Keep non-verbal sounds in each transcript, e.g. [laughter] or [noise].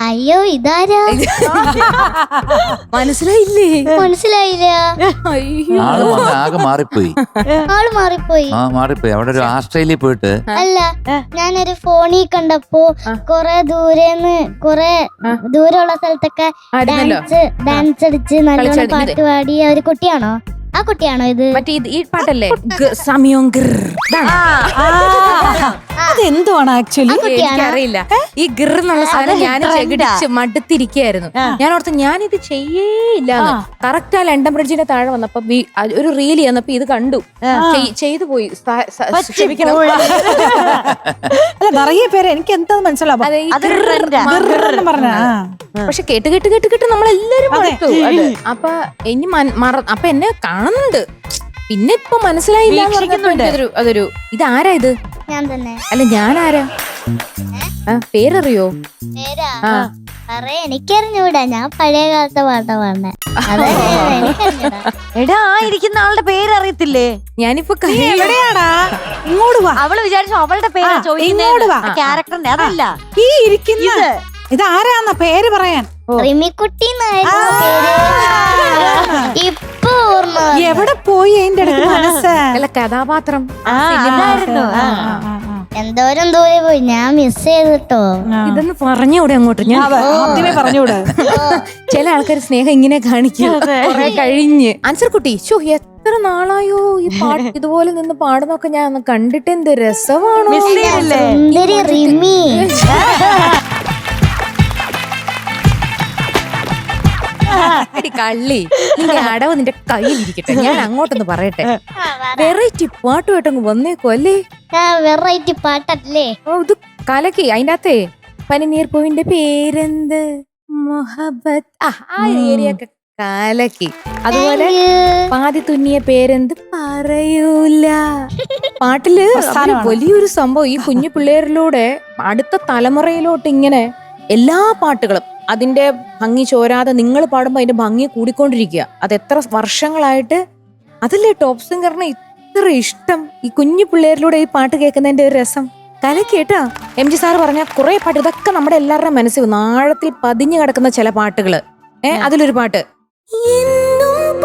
അയ്യോ ഇതാരാ? [laughs] മനസ്സിലായില്ലേ? മനസ്സിലായില്ല. അയ്യോ. ആൾ വന്ന് ആകെ മാറിപ്പോയി. ആൾ മാറിപ്പോയി. ആ മാറിപ്പോയി. അവിടെ ഒരു ആസ്ട്രേലിയ പോയിട്ട് അല്ല ഞാനൊരു ഫോണിൽ കണ്ടപ്പോ കൊറേ ദൂരെന്ന് കൊറേ ദൂരമുള്ള സ്ഥലത്തൊക്കെ ഡാൻസ് ഡാൻസ് അടിച്ച് നല്ല പാട്ട് പാടി. ഒരു കുട്ടിയാണോ? ആ കുട്ടിയാണോ ഇത്? മറ്റേ ഈ പാട്ടല്ലേ? സമയം? അതെന്തുവാണ് ആക്ച്വലി എനിക്കറിയില്ല. ഈ ഗിർന്നുള്ള സാധനം ഞാൻ ചെകിടിച്ച് മടുത്തിരിക്കുകയായിരുന്നു. ഞാൻ ഓർത്ത് ഞാൻ ഇത് ചെയ്യേയില്ല കറക്റ്റ് ആ. ലണ്ടൻ ബ്രിഡ്ജിന്റെ താഴെ വന്നപ്പോ ഒരു റീൽ ചെന്നപ്പോ ഇത് കണ്ടു. ചെയ്തു പോയി. [laughs] അല്ല നിറയെ പേര് എനിക്ക് എന്താ മനസ്സിലാവും. പക്ഷെ കേട്ട് കേട്ട് കേട്ട് കേട്ട് നമ്മളെല്ലാരും അപ്പൊ ഇനി മറ അപ്പൊ എന്നെ കാണുന്നുണ്ട്. പിന്നെ ഇപ്പൊ മനസ്സിലായില്ല അതൊരു ഇതാരാ ഇത്? ഞാൻ തന്നെ അല്ല ഞാൻ ആരാ ആ പേരറിയോ? പേരാ? ആ. എനിക്കറിഞ്ഞൂടാ. ഞാൻ പഴയ കാലത്തെ പാട്ടാ പാടുന്നെ. എടാ ആ ഇരിക്കുന്ന ആളുടെ പേര് അറിയത്തില്ലേ ഞാനിപ്പോ എവിടെയാടാ? ഇങ്ങോട്ട് വാ. അവൾ വിചാരിച്ചു അവളുടെ പേര് ആ, ഇങ്ങോട്ട് വാ. ക്യാരക്ടറിന്റെ അതല്ല. ഈ ഇരിക്കുന്ന ഇത്. ആരാന്ന പേര് പറയാൻ? റിമിക്കുട്ടി എന്നായിരുന്നു പേര്. ഇപ്പൊ ഓർമ്മ വന്നു. എവിടെ പോയി അതിന്റെ അടുത്ത് മനസ്സ്. അല്ല കഥാപാത്രം. എന്തോരം ദൂരെ പോയി? ഞാൻ മിസ് ചെയ്തിട്ടോ? ഇതൊന്ന് പറഞ്ഞൂടെ അങ്ങോട്ട്? ഞാൻ ആദ്യമേ പറഞ്ഞൂടെ. ചില ആൾക്കാർ സ്നേഹം ഇങ്ങനെ കാണിക്കും. കുറെ കഴിഞ്ഞ്. ആൻസർ കുട്ടി ഷോ എത്ര നാളായോ ഈ പാട്ട് ഇതുപോലെ നിന്ന് പാടുന്നൊക്കെ ഞാൻ കണ്ടിട്ട് എന്ത് രസമാണോ? എടി കള്ളി നിന്റെ അടവ് നിന്റെ കയ്യിലിരിക്കട്ടെ. ഞാൻ അങ്ങോട്ടൊന്ന് പറയട്ടെ. വെറൈറ്റി പാട്ടുമായിട്ടങ്ങ് വന്നേക്കോ അല്ലേ? വെറൈറ്റി പാട്ടല്ലേ? ഓ ഇത് കലക്കി അതിന്റെ അകത്തെ പനിനീർ പൂവിന്റെ പേരെന്ത്? മൊഹബത്ത്. ആ ആ ഏരിയ ഒക്കെ കലക്കി. അതുപോലെ പാതി തുന്നിയ പേരെന്ത്? പറയൂല. പാട്ടിൽ. വലിയൊരു സംഭവം ഈ കുഞ്ഞു പിള്ളേരിലൂടെ അടുത്ത തലമുറയിലോട്ട് ഇങ്ങനെ എല്ലാ പാട്ടുകളും അതിന്റെ ഭംഗി ചോരാതെ നിങ്ങൾ പാടുമ്പോൾ അതിന്റെ ഭംഗി കൂടിക്കൊണ്ടിരിക്കുക. അത് എത്ര വർഷങ്ങളായിട്ട് അതല്ലേ ടോപ്പ് സിംഗറിന് ഇത്ര ഇഷ്ടം? ഈ കുഞ്ഞു പിള്ളേരിലൂടെ ഈ പാട്ട് കേൾക്കുന്നതിന്റെ ഒരു രസം. കലക്കേട്ടാ എം ജി സാർ പറഞ്ഞ കുറെ പാട്ട് ഇതൊക്കെ നമ്മുടെ എല്ലാവരുടെ മനസ്സിൽ. ആഴത്തിൽ പതിഞ്ഞു കിടക്കുന്ന ചില പാട്ടുകൾ. ഏഹ് അതിലൊരു പാട്ട്. എന്നും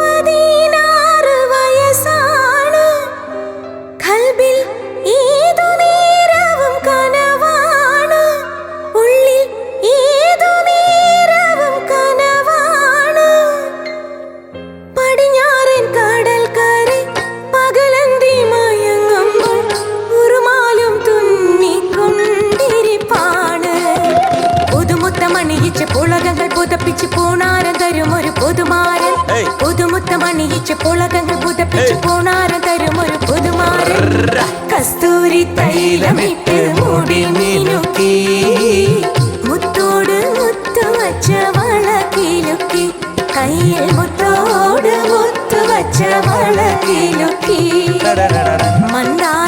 தரும் ஒரு புதுமாறன். புது முத்தம் அணியிச்சு புலகங்கள் புதப்பிச்சு போனாரன் தரும் ஒரு புதுமாறன். கஸ்தூரி தைலமிட்டு மூடி மீனுக்கி. முத்தோடு முத்து வச்ச வழக்கிலுக்கி. கையில் முத்தோடு முத்து வச்ச வழக்கிலுக்கி. மன்னா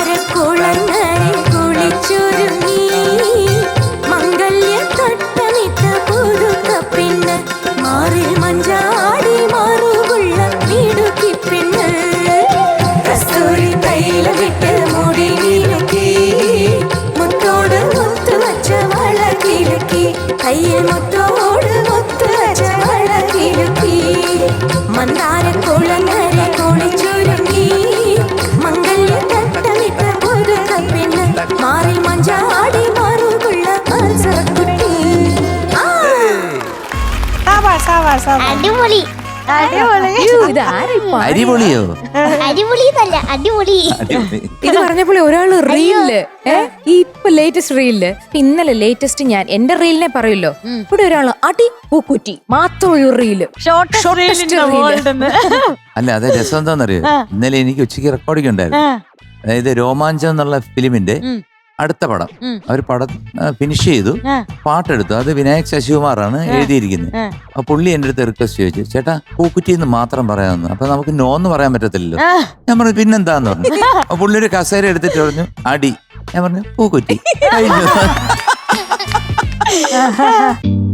അടിപൊളി. അടിപൊളി. ഇത് പറഞ്ഞപ്പോൾ ഒരാൾ റീലിൽ ഈ ഇപ്പൊ ലേറ്റസ്റ്റ് റീലിൽ ഇന്നലെ ലേറ്റസ്റ്റ് ഞാൻ എന്റെ റീലിനെ പറയല്ലോ. ഇവിടെ ഒരാൾ അടി പൂക്കുറ്റി മാത്രമുള്ള റീൽ. അല്ല അതെ രസം എന്താണെന്നറിയോ ഇന്നലെ എനിക്ക് ഉച്ചയ്ക്ക് റെക്കോർഡിംഗ് ഉണ്ടായിരുന്നു. അതായത് രോമാഞ്ചം എന്നുള്ള ഫിലിമിന്റെ അടുത്ത പടം. അവർ അവർ പടം ഫിനിഷ് ചെയ്തു. പാട്ടെടുത്തു. അത് വിനായക് ശശികുമാറാണ് എഴുതിയിരിക്കുന്നത്. അപ്പൊ പുള്ളി എന്റെ അടുത്ത് റിക്വസ്റ്റ് ചോദിച്ചു ചേട്ടാ പൂക്കുറ്റി എന്ന് മാത്രം പറയാമെന്ന്. അപ്പൊ നമുക്ക് നോ എന്ന് പറയാൻ പറ്റത്തില്ലല്ലോ. ഞാൻ പറഞ്ഞു പിന്നെന്താന്ന് പറഞ്ഞു? അപ്പൊ പുള്ളി ഒരു കസേര എടുത്തിട്ട് പറഞ്ഞു അടി. ഞാൻ പറഞ്ഞു പൂക്കുറ്റി. കഴിഞ്ഞു. [laughs]